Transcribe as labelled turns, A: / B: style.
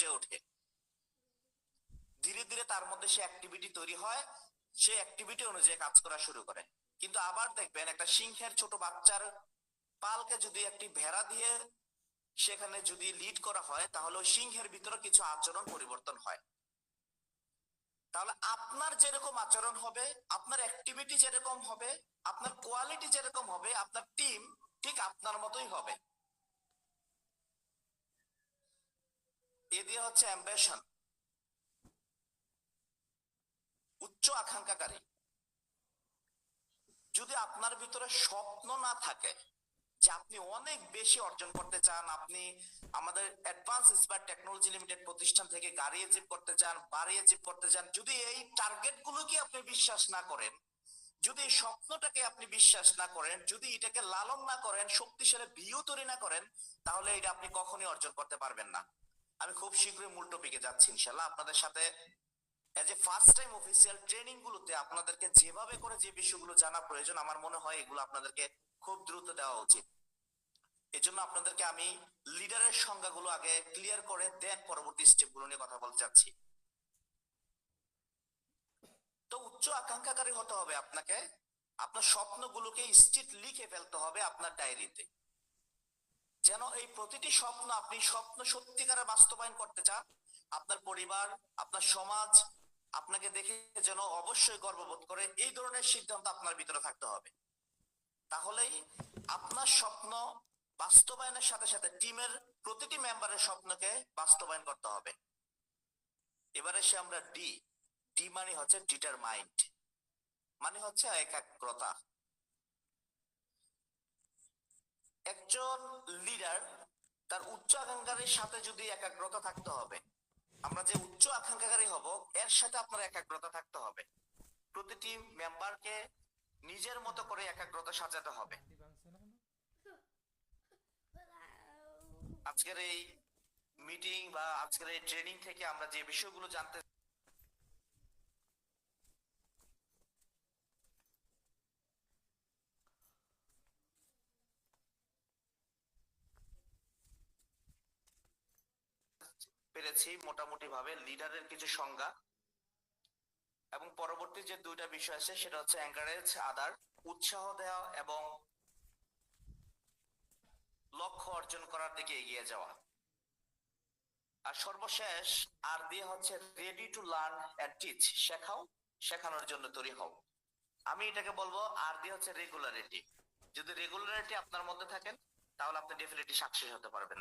A: পর্যায়ে ওঠে। ধীরে ধীরে তার মধ্যে সে অ্যাক্টিভিটি তৈরি হয়, সে অ্যাক্টিভিটি অনুযায়ী কাজ করা শুরু করে। কিন্তু আবার দেখবেন একটা সিংহের ছোট বাচ্চার পালকে যদি একটি ভেড়া দিয়ে সেখানে যদি লিড করা হয়, তাহলে সিংহের ভিতরে কিছু আচরণ পরিবর্তন হয়। তাহলে আপনার যেরকম আচরণ হবে, আপনার অ্যাক্টিভিটি যেরকম হবে, আপনার কোয়ালিটি যেরকম হবে, আপনার টিম ঠিক আপনার মতোই হবে। এ হচ্ছে অ্যাম্বিশন উচ্চ আকাঙ্ক্ষাকারী। যদি আপনার ভিতরে স্বপ্ন না থাকে যে আপনি অনেক বেশি অর্জন করতে চান, আপনি আমাদের অ্যাডভান্স টেকনোলজি লিমিটেড প্রতিষ্ঠান থেকে গাড়ি করতে চান, বাড়ি করতে চান, যদি এই টার্গেট গুলোকে আপনি বিশ্বাস না করেন, যদি এই স্বপ্নটাকে আপনি বিশ্বাস না করেন, যদি এটাকে লালন না করেন, শক্তিশালী ভিউ তৈরি না করেন, তাহলে এটা আপনি কখনোই অর্জন করতে পারবেন না। আমি খুব শীঘ্রই মূল টপিকে যাচ্ছি ইনশাল্লাহ আপনাদের সাথে as a first time official training গুলোতে আপনাদেরকে যেভাবে করে যে বিষয়গুলো জানা প্রয়োজন, আমার মনে হয় এগুলো আপনাদেরকে খুব দ্রুত দেওয়া উচিত। এজন্য আপনাদেরকে আমি লিডারের সংজ্ঞাগুলো আগে ক্লিয়ার করে দেন পরবর্তী স্টেপগুলো নিয়ে কথা বলতে যাচ্ছি। তো উচ্চ আকাঙ্ক্ষাকারী হতে হবে আপনাকে। আপনার স্বপ্নগুলোকে স্ট্রিট লিখে ফেলতে হবে আপনার ডায়েরিতে যেন এই প্রতিটি স্বপ্ন আপনি স্বপ্ন সত্যিকারে বাস্তবায়ন করতে চান, আপনার পরিবার, আপনার সমাজ, আপনাকে দেখে যেন অবশ্যই গর্ববোধ করে এই ধরনের সিদ্ধান্ত আপনার ভিতরে থাকতে হবে। তাহলেই আপনার স্বপ্ন বাস্তবায়নের সাথে সাথে টিমের প্রতিটি মেম্বারের স্বপ্নকে বাস্তবায়ন করতে হবে। এবারে সে আমরা ডি। ডি মানে হচ্ছে ডিটারমাইন্ড মানে হচ্ছে একাগ্রতা। একজন লিডার তার উচ্চ আকাঙ্ক্ষার সাথে যদি একাগ্রতা থাকতে হবে, আমরা যে উচ্চ আকাঙ্ক্ষাকারী হব, এর সাথে আপনার একাগ্রতা থাকতে হবে। প্রতিটি মেম্বারকে নিজের মতো করে একাগ্রতা সাজাতে হবে। আজকের এই মিটিং বা আজকের এই ট্রেনিং থেকে আমরা যে বিষয়গুলো জানতে পেরেছি মোটামুটি ভাবে লিডারের কিছু সংজ্ঞা। এবং পরবর্তী যে দুইটা বিষয় আছে, সেটা হচ্ছে এনকারেজ আদার, উৎসাহ দেওয়া এবং লক্ষ্য অর্জন করার দিকে এগিয়ে যাওয়া। আর সর্বশেষ, আর দিয়ে হচ্ছে ready to learn and teach শেখাও, শেখানোর জন্য তৈরি হও। আমি এটাকে বলব আর দিয়ে হচ্ছে রেগুলারিটি যদি রেগুলারিটি আপনার মধ্যে থাকেন, তাহলে আপনি ডেফিনেটলি সাকসেস হতে পারবেন।